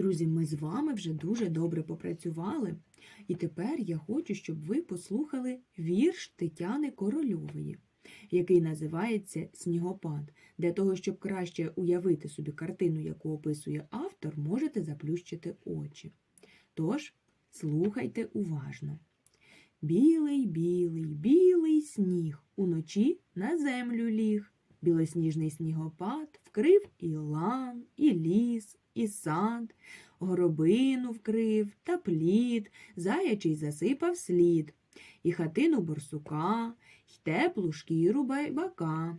Друзі, ми з вами вже дуже добре попрацювали. І тепер я хочу, щоб ви послухали вірш Тетяни Корольової, який називається Снігопад. Для того, щоб краще уявити собі картину, яку описує автор, можете заплющити очі. Тож, слухайте уважно. Білий, білий, білий сніг уночі на землю ліг. Білосніжний снігопад вкрив і лан, і ліс, і сад, горобину вкрив та плід, заячий засипав слід, і хатину борсука, й теплу шкіру байбака.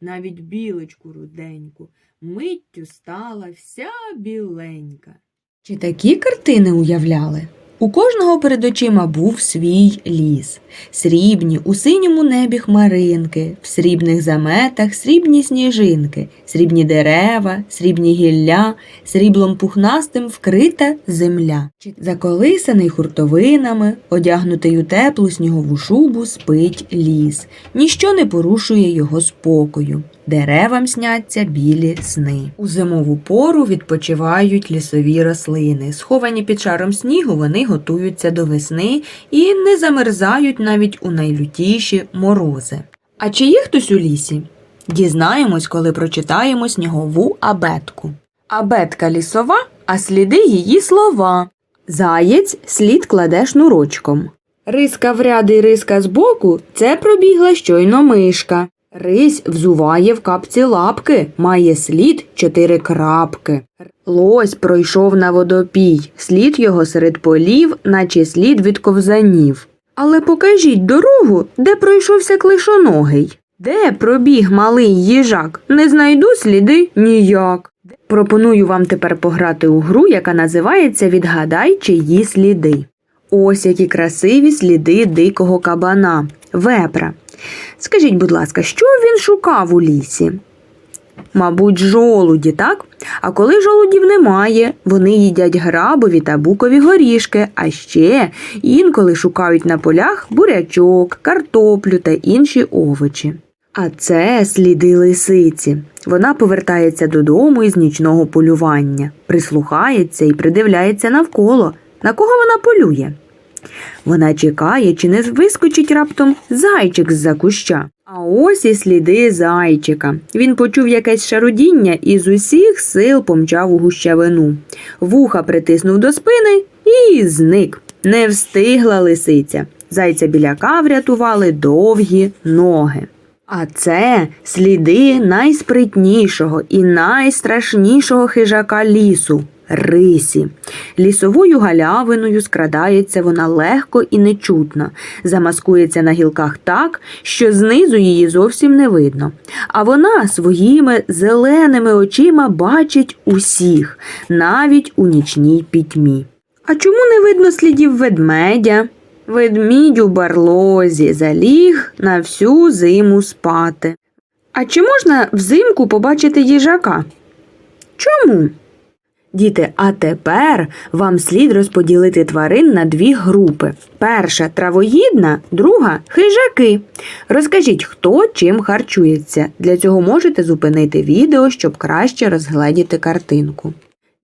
Навіть білочку руденьку миттю стала вся біленька. Чи такі картини уявляли? У кожного перед очима був свій ліс. Срібні у синьому небі хмаринки, в срібних заметах срібні сніжинки, срібні дерева, срібні гілля, сріблом пухнастим вкрита земля. Заколисаний хуртовинами, одягнутий у теплу снігову шубу, спить ліс. Ніщо не порушує його спокою. Деревам сняться білі сни. У зимову пору відпочивають лісові рослини. Сховані під шаром снігу, вони готуються до весни і не замерзають навіть у найлютіші морози. А чи є хтось у лісі? Дізнаємось, коли прочитаємо снігову абетку. Абетка лісова, а сліди її слова. Заєць слід кладе шнурочком. Риска в ряди риска збоку це пробігла щойно мишка. Рись взуває в капці лапки, має слід чотири крапки. Лось пройшов на водопій, слід його серед полів, наче слід від ковзанів. Але покажіть дорогу, де пройшовся клишоногий. Де пробіг малий їжак? Не знайду сліди ніяк. Пропоную вам тепер пограти у гру, яка називається Відгадай, чиї сліди. Ось які красиві сліди дикого кабана, вепра. Скажіть, будь ласка, що він шукав у лісі? Мабуть, жолуді, так? А коли жолудів немає, вони їдять грабові та букові горішки, а ще інколи шукають на полях бурячок, картоплю та інші овочі. А це сліди лисиці. Вона повертається додому із нічного полювання, прислухається і придивляється навколо. На кого вона полює? Вона чекає, чи не вискочить раптом зайчик з-за куща. А ось і сліди зайчика. Він почув якесь шарудіння і з усіх сил помчав у гущавину. Вуха притиснув до спини і зник. Не встигла лисиця. Зайця біляка врятували довгі ноги. А це сліди найспритнішого і найстрашнішого хижака лісу рисі. Лісовою галявиною скрадається вона легко і нечутно, замаскується на гілках так, що знизу її зовсім не видно. А вона своїми зеленими очима бачить усіх, навіть у нічній пітьмі. А чому не видно слідів ведмедя? Ведмідь у барлозі заліг на всю зиму спати. А чи можна взимку побачити їжака? Чому? Діти, а тепер вам слід розподілити тварин на дві групи. Перша травоїдна, друга хижаки. Розкажіть, хто чим харчується. Для цього можете зупинити відео, щоб краще розгледіти картинку.